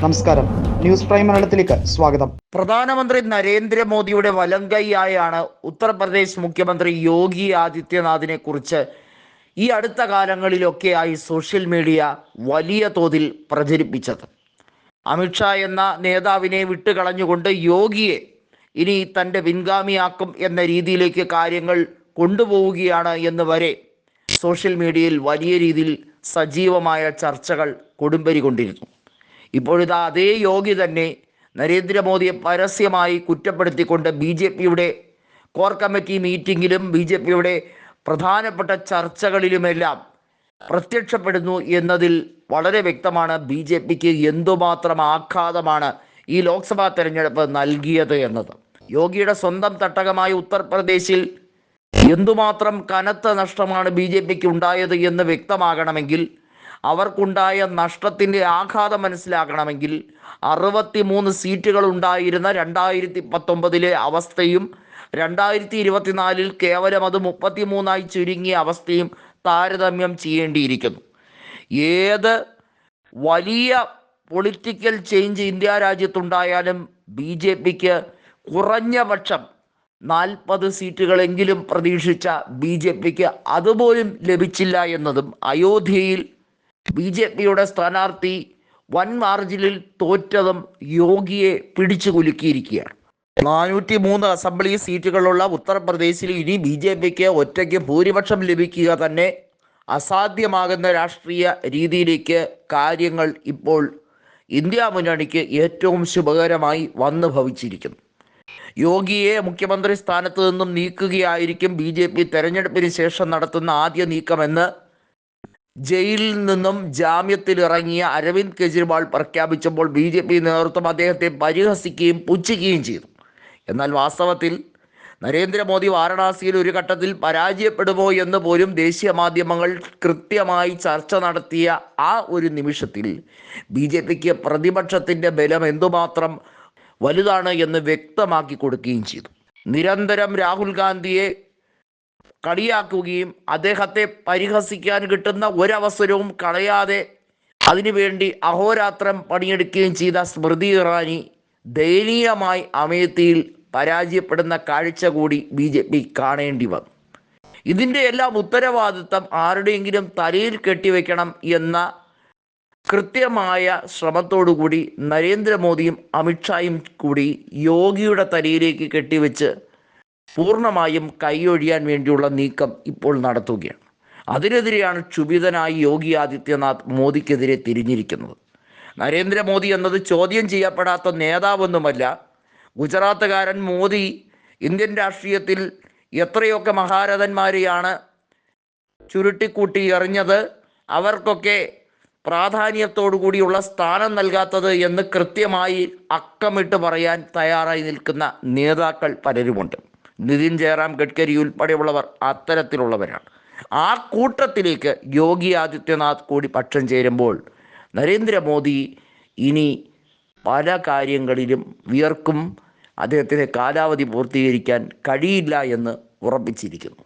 നമസ്കാരം. News prime മലയാളത്തിലേക്ക് സ്വാഗതം. പ്രധാനമന്ത്രി നരേന്ദ്രമോദിയുടെ വലങ്കൈയായാണ് ഉത്തർപ്രദേശ് മുഖ്യമന്ത്രി യോഗി ആദിത്യനാഥിനെ കുറിച്ച് ഈ അടുത്ത കാലങ്ങളിലൊക്കെയായി സോഷ്യൽ മീഡിയ വലിയ തോതിൽ പ്രചരിപ്പിച്ചത്. അമിത്ഷാ എന്ന നേതാവിനെ വിട്ടുകളഞ്ഞുകൊണ്ട് യോഗിയെ ഇനി തന്റെ പിൻഗാമിയാക്കും എന്ന രീതിയിലേക്ക് കാര്യങ്ങൾ കൊണ്ടുപോവുകയാണ് എന്ന് വരെ സോഷ്യൽ മീഡിയയിൽ വലിയ രീതിയിൽ സജീവമായ ചർച്ചകൾ കൊടുമ്പരി കൊണ്ടിരുന്നു ഇപ്പോഴിതാ അതേ യോഗി തന്നെ നരേന്ദ്രമോദിയെ പരസ്യമായി കുറ്റപ്പെടുത്തിക്കൊണ്ട് ബി ജെ പിയുടെ കോർ കമ്മിറ്റി മീറ്റിങ്ങിലും ബി ജെ പിയുടെ പ്രധാനപ്പെട്ട ചർച്ചകളിലുമെല്ലാം പ്രത്യക്ഷപ്പെടുന്നു എന്നതിൽ വളരെ വ്യക്തമാണ് ബി ജെ പിക്ക് എന്തുമാത്രം ആഘാതമാണ് ഈ ലോക്സഭാ തെരഞ്ഞെടുപ്പ് നൽകിയത് എന്നത്. യോഗിയുടെ സ്വന്തം തട്ടകമായ ഉത്തർപ്രദേശിൽ എന്തുമാത്രം കനത്ത നഷ്ടമാണ് ബി ജെ പിക്ക് ഉണ്ടായത് എന്ന് വ്യക്തമാകണമെങ്കിൽ അവർക്കുണ്ടായ നഷ്ടത്തിന്റെ ആഘാതം മനസ്സിലാക്കണമെങ്കിൽ അറുപത്തി മൂന്ന് സീറ്റുകൾ ഉണ്ടായിരുന്ന രണ്ടായിരത്തി പത്തൊമ്പതിലെ അവസ്ഥയും രണ്ടായിരത്തി ഇരുപത്തിനാലിൽ കേവലം അത് മുപ്പത്തി മൂന്നായി ചുരുങ്ങിയ അവസ്ഥയും താരതമ്യം ചെയ്യേണ്ടിയിരിക്കുന്നു. ഏത് വലിയ പൊളിറ്റിക്കൽ ചേഞ്ച് ഇന്ത്യ രാജ്യത്തുണ്ടായാലും ബി ജെ പിക്ക് കുറഞ്ഞ പക്ഷം നാൽപ്പത് സീറ്റുകളെങ്കിലും പ്രതീക്ഷിച്ച ബി ജെ പിക്ക് അതുപോലും ലഭിച്ചില്ല എന്നതും അയോധ്യയിൽ ബി ജെ പിയുടെ സ്ഥാനാർത്ഥി വൻ മാർജിനിൽ തോറ്റതും യോഗിയെ പിടിച്ചു കുലുക്കിയിരിക്കുകയാണ്. നാനൂറ്റി മൂന്ന് അസംബ്ലി സീറ്റുകളുള്ള ഉത്തർപ്രദേശിൽ ഇനി ബി ജെ പിക്ക് ഒറ്റയ്ക്ക് ഭൂരിപക്ഷം ലഭിക്കുക തന്നെ അസാധ്യമാകുന്ന രാഷ്ട്രീയ രീതിയിലേക്ക് കാര്യങ്ങൾ ഇപ്പോൾ ഇന്ത്യ മുന്നണിക്ക് ഏറ്റവും ശുഭകരമായി വന്നു ഭവിച്ചിരിക്കുന്നു. യോഗിയെ മുഖ്യമന്ത്രി സ്ഥാനത്ത് നിന്നും നീക്കുകയായിരിക്കും ബി ജെ പി തെരഞ്ഞെടുപ്പിന് ശേഷം നടത്തുന്ന ആദ്യ നീക്കമെന്ന് ജയിലിൽ നിന്നും ജാമ്യത്തിൽ ഇറങ്ങിയ അരവിന്ദ് കെജ്രിവാൾ പ്രഖ്യാപിച്ചപ്പോൾ ബി ജെ പി നേതൃത്വം അദ്ദേഹത്തെ പരിഹസിക്കുകയും പുച്ഛിക്കുകയും ചെയ്തു. എന്നാൽ വാസ്തവത്തിൽ നരേന്ദ്രമോദി വാരണാസിയിൽ ഒരു ഘട്ടത്തിൽ പരാജയപ്പെടുമോ എന്ന് പോലും ദേശീയ മാധ്യമങ്ങൾ കൃത്യമായി ചർച്ച നടത്തിയ ആ ഒരു നിമിഷത്തിൽ ബി ജെ പിക്ക് പ്രതിപക്ഷത്തിന്റെ ബലം എന്തുമാത്രം വലുതാണ് എന്ന് വ്യക്തമാക്കി കൊടുക്കുകയും ചെയ്തു. നിരന്തരം രാഹുൽ ഗാന്ധിയെ കളിയാക്കുകയും അദ്ദേഹത്തെ പരിഹസിക്കാൻ കിട്ടുന്ന ഒരവസരവും കളയാതെ അതിനുവേണ്ടി അഹോരാത്രം പണിയെടുക്കുകയും ചെയ്ത സ്മൃതി ഇറാനി ദയനീയമായി അമേത്തിയിൽ പരാജയപ്പെടുന്ന കാഴ്ച കൂടി ബി ജെ പി കാണേണ്ടി വന്നു. ഇതിന്റെ എല്ലാം ഉത്തരവാദിത്തം ആരുടെയെങ്കിലും തലയിൽ കെട്ടിവെക്കണം എന്ന കൃത്യമായ ശ്രമത്തോടുകൂടി നരേന്ദ്രമോദിയും അമിത്ഷായും കൂടി യോഗിയുടെ തലയിലേക്ക് കെട്ടിവെച്ച് പൂർണമായും കൈയൊഴിയാൻ വേണ്ടിയുള്ള നീക്കം ഇപ്പോൾ നടത്തുകയാണ്. അതിനെതിരെയാണ് ക്ഷുഭിതനായി യോഗി ആദിത്യനാഥ് മോദിക്കെതിരെ തിരിഞ്ഞിരിക്കുന്നത്. നരേന്ദ്രമോദി എന്നത് ചോദ്യം ചെയ്യപ്പെടാത്ത നേതാവൊന്നുമല്ല. ഗുജറാത്തുകാരൻ മോദി ഇന്ത്യൻ രാഷ്ട്രീയത്തിൽ എത്രയൊക്കെ മഹാരഥന്മാരെയാണ് ചുരുട്ടിക്കൂട്ടി എറിഞ്ഞത് അവർക്കൊക്കെ കൂടിയുള്ള സ്ഥാനം നൽകാത്തത് എന്ന് കൃത്യമായി അക്കമിട്ട് പറയാൻ തയ്യാറായി നിൽക്കുന്ന നേതാക്കൾ പലരുമുണ്ട്. നിതിൻ ജയറാം ഗഡ്കരി ഉൾപ്പെടെയുള്ളവർ അത്തരത്തിലുള്ളവരാണ്. ആ കൂട്ടത്തിലേക്ക് യോഗി ആദിത്യനാഥ് കൂടി പക്ഷം ചേരുമ്പോൾ നരേന്ദ്രമോദി ഇനി പല കാര്യങ്ങളിലും വിയർക്കും. അദ്ദേഹത്തിന് കാലാവധി പൂർത്തീകരിക്കാൻ കഴിയില്ല എന്ന് ഉറപ്പിച്ചിരിക്കുന്നു.